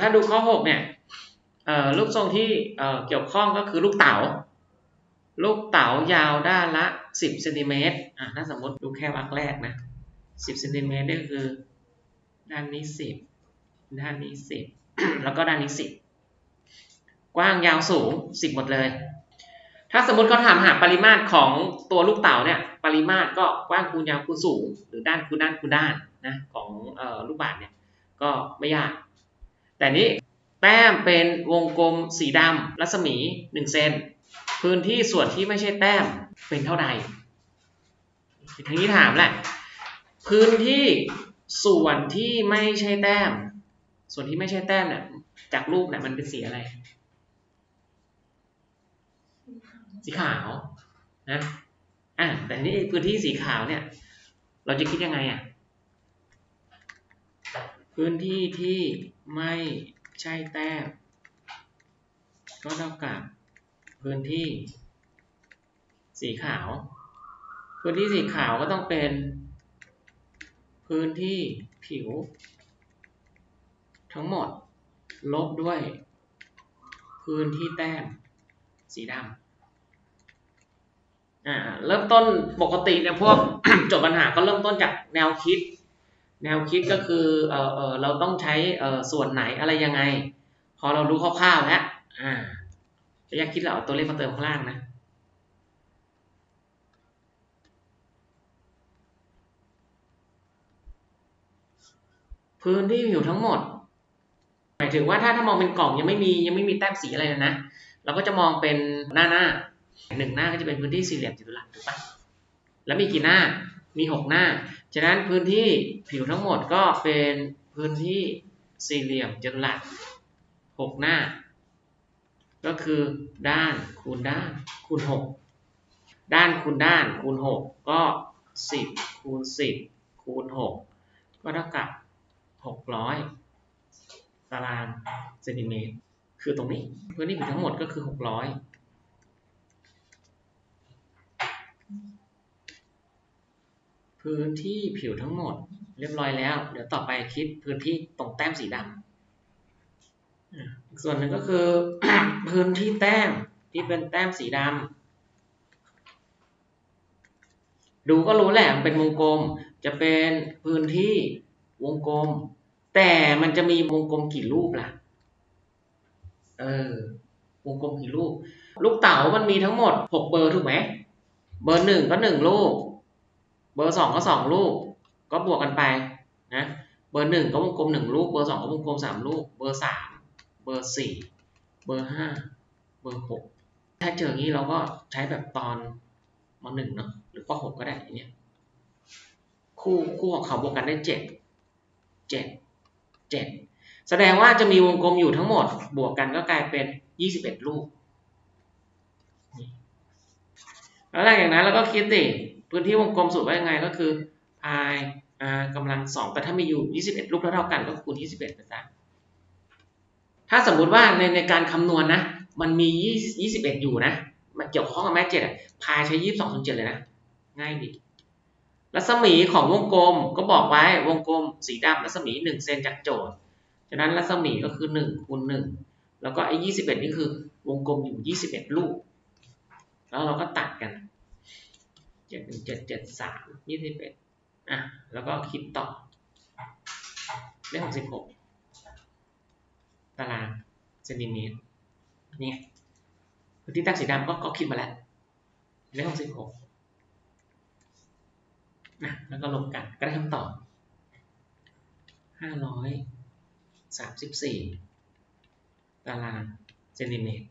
ถ้าดูข้อหกเนี่ยเอ่อรูปทรงที่เอ่อเกี่ยวข้องก็คือลูกเต๋า ลูกเต๋ายาวด้านละสิบเซนติเมตรอะถ้าสมมติดูแค่วรรคแรกนะสิบเซนติเมตรนี่คือ ด้านนี้สิบด้านนี้สิบแล้วก็ด้านนี้สิบกว้างยาวสูงสิบหมดเลย ถ้าสมมติเขาถามหาปริมาตรของตัวลูกเต๋าเนี่ย ปริมาตรก็กว้างคูณยาวคูณสูง หรือด้านคูณด้านคูณด้านนะของออลูกบาศก์เนี่ย ก็ไม่ยาก แต่นี้แต้มเป็นวงกลมสีดำรัศมี 1 เซนพื้นที่ส่วนที่ไม่ใช่แต้มเป็นเท่าใดทีนี้ถามแหละ พื้นที่ส่วนที่ไม่ใช่แต้ม ส่วนที่ไม่ใช่แต้มเนี่ยจากรูปเนี่ยมันเป็นสีอะไร สีขาวนะอะแต่นี่พื้นที่สีขาวเนี่ย เราจะคิดยังไงอะ พื้นที่ที่ไม่ใช่แต้มก็เท่ากับพื้นที่ สีขาว พื้นที่สีขาวก็ต้องเป็น พื้นที่ผิว ทั้งหมดลบด้วย พื้นที่แต้ม สีดำอ่าเริ่มต้นปกติเนี่ยพวกจทย์ปัญหาก็เริ่มต้นจากแนวคิด แนวคิดก็คือเออเออเราต้องใช้เออส่วนไหนอะไรยังไง พอเรารู้คร่าวๆแล้วอ่าจะอยากคิดเราเอาตัวเลขมาเติมข้างล่างนะพื้นที่ผิวทั้งหมด หมายถึงว่าถ้าถ้ามองเป็นกล่องยังไม่มียังไม่มีแต้มสีอะไรเลยนะเราก็จะมองเป็นหน้าหน้าหนึ่งหน้าก็จะเป็นพื้นที่สี่เหลี่ยมจัตุรัสถูกปะแล้วมีกี่หน้ามีหกหน้า ฉะนั้นพื้นที่ผิวทั้งหมดก็เป็นพื้นที่สี่เหลี่ยมจัตุรัสหกหน้า ก็คือด้านคูณด้านคูณหกด้านคูณด้านคูณหกก็สิบคูณสิบคูณหกก็เท่ากับหกร้อยตารางเซนติเมตร คือตรงนี้ พื้นที่ผิวทั้งหมดก็คือหกร้อย พื้นที่ผิวทั้งหมด เรียบร้อยแล้ว เดี๋ยวต่อไปคิดพื้นที่ตรงแต้มสีดำอีกส่วนหนึ่งก็คือ พื้นที่แต้มที่เป็นแต้มสีดำดูก็รู้แหละมันเป็นวงกลม จะเป็นพื้นที่วงกลม แต่มันจะมีวงกลมกี่รูปล่ะ เออ วงกลมกี่รูป ลูกเต๋ามันมีทั้งหมดหกเบอร์ถูกไหม เบอร์หนึ่งก็หนึ่งลูก เบอร์สองก็สองลูก ก็บวกกันไปนะเบอร์หนึ่งก็วงกลมหนึ่งลูก เบอร์สองก็วงกลมสามลูก เบอร์สามเบอร์สี่เบอร์ห้าเบอร์หกถ้าเจออย่างนี้เราก็ใช้แบบตอนมหนึ่งเนาะหรือปหกก็ได้อย่างเงี้ยคู่คู่ของเขาบวกกันได้เจ็ดเจ็ดเจ็ดแสดงว่าจะมีวงกลมอยู่ทั้งหมด บวกกันก็กลายเป็นยี่สิบเอ็ดลูก แล้วหลังจากนั้นเราก็คิดสิพื้นที่วงกลมสูตรว่ายังไงก็คือ pi r กำลังสองแต่ถ้ามีอยู่ 21 ลูกแล้วเท่ากันก็คูณ 21ไปซะถ้าสมมุติว่าในในการคำนวณนะมันมี 21 อยู่นะมันเกี่ยวข้องกับแม่เจ็ดอะพายใช้ 22ส่วน7เลยนะ ง่ายดีรัศมีของวงกลมก็บอกไว้วงกลมสีดำรัศมี 1 เซนจากโจทย์ฉะนั้นรัศมีก็คือ1คูณ1แล้วก็ไอ้21 นี่คือวงกลมอยู่ 21 ลูก แล้วเราก็ตัดกันเจ็ดหนึ่งเจ็ดเจ็ดสามยี่สิบเอ็ดอะแล้วก็คิดต่อได้หกสิบหกตารางเซนติเมตรนี่พื้นที่ตั้งสีดำก็ก็คิดมาแล้วได้หกสิบหกนะแล้วก็ลงกันก็ได้คำตอบห้าร้อยสามสิบสี่ตารางเซนติเมตร